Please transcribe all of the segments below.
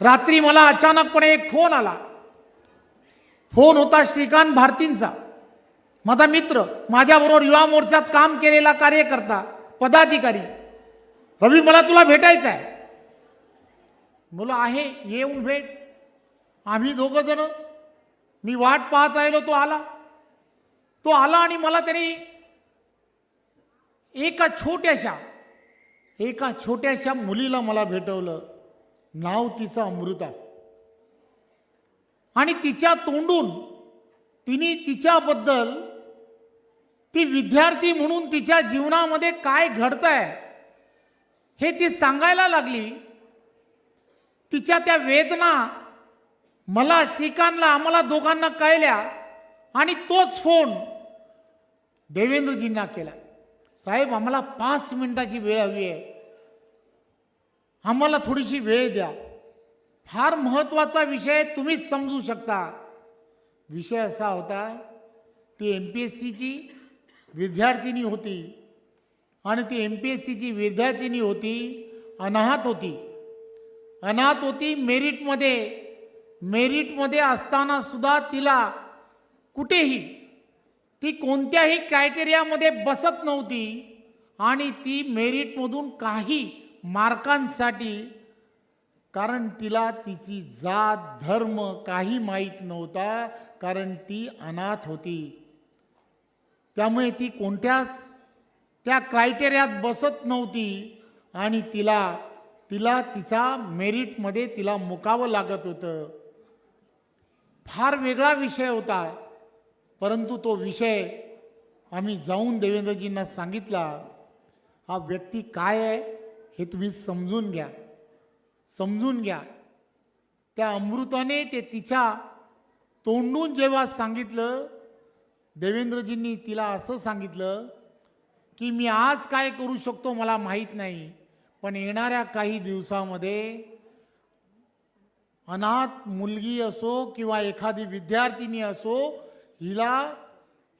रात्री मला अचानकपणे एक फोन आला. फोन होता श्रीकांत भारतींचा. माझा मित्र माझ्याबरोबर युवा मोर्चात काम केलेला कार्यकर्ता पदाधिकारी. रवी मला तुला भेटायचं आहे मुलं आहे येऊन भेट आम्ही दोघं जण. मी वाट पाहत राहिलो तो आला. तो आला आणि मला त्याने एका छोट्याशा एका छोट्याशा मुलीला मला भेटवलं. नाव तिचं अमृता. आणि तिच्या तोंडून तिने तिच्याबद्दल ती विद्यार्थी म्हणून तिच्या जीवनामध्ये काय घडतंय हे ती सांगायला लागली. तिच्या त्या वेदना मला श्रीकांतला आम्हाला दोघांना कळल्या आणि तोच फोन देवेंद्रजींना केला. साहेब आम्हाला पाच मिनिटाची वेळ हवी आहे. आम्हाला थोडीशी वेळ द्या. फार महत्त्वाचा विषय तुम्हीच समजू शकता. विषय असा होता ती एम पी एस सीची विद्यार्थिनी होती आणि ती एम पी एस सीची विद्यार्थिनी होती अनाहत होती. अनाथ होती मेरिटमध्ये. मेरिटमध्ये असताना सुद्धा तिला कुठेही ती कोणत्याही क्रायटेरियामध्ये बसत नव्हती आणि ती मेरिटमधून काही मार्कांसाठी कारण तिला तिची जात धर्म काही माहीत नव्हता कारण ती अनाथ होती. त्यामुळे ती कोणत्याच त्या क्रायटेरियात बसत नव्हती आणि तिला तिला तिचा मेरिटमध्ये तिला मुकावं लागत होतं. फार वेगळा विषय होता परंतु तो विषय आम्ही जाऊन देवेंद्रजींना सांगितला हा व्यक्ती काय आहे? हे तुम्ही समजून घ्या. समजून घ्या. त्या अमृताने ते तिच्या तोंडून जेव्हा सांगितलं देवेंद्रजींनी तिला असं सांगितलं की मी आज काय करू शकतो मला माहीत नाही पण येणाऱ्या काही दिवसामध्ये अनाथ मुलगी असो किंवा एखादी विद्यार्थिनी असो हिला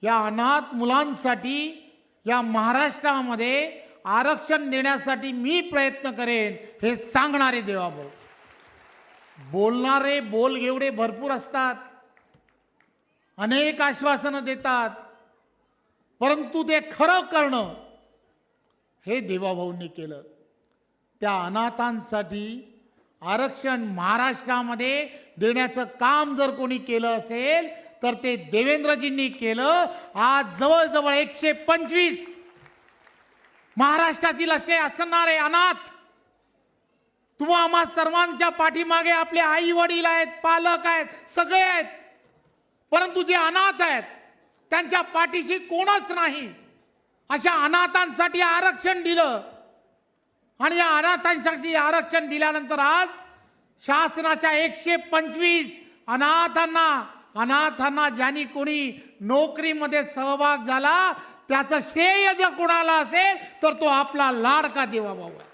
या अनाथ मुलांसाठी या महाराष्ट्रामध्ये आरक्षण देण्यासाठी मी प्रयत्न करेन हे सांगणारे देवाभाऊ बोलणारे बोल एवढे भरपूर असतात. अनेक आश्वासनं देतात. परंतु ते खरं करणं हे देवाभाऊंनी केलं. त्या अनाथांसाठी आरक्षण महाराष्ट्रामध्ये देण्याचं काम जर कोणी केलं असेल तर ते देवेंद्रजींनी केलं. आज जवळजवळ एकशे पंचवीस महाराष्ट्रातील असे असणारे अनाथ. तुम्हा आम्हा सर्वांच्या पाठीमागे आपले आई वडील आहेत पालक आहेत सगळे आहेत. परंतु जे अनाथ आहेत त्यांच्या पाठीशी कोणच नाही. अशा अनाथांसाठी आरक्षण दिलं. आणि या अनाथांसाठी आरक्षण दिल्यानंतर आज शासनाच्या एकशे पंचवीस अनाथांना अनाथांना ज्यांनी कोणी नोकरीमध्ये सहभाग झाला त्याचं श्रेय जर कुणाला असेल तर तो आपला लाडका देवा बाबा.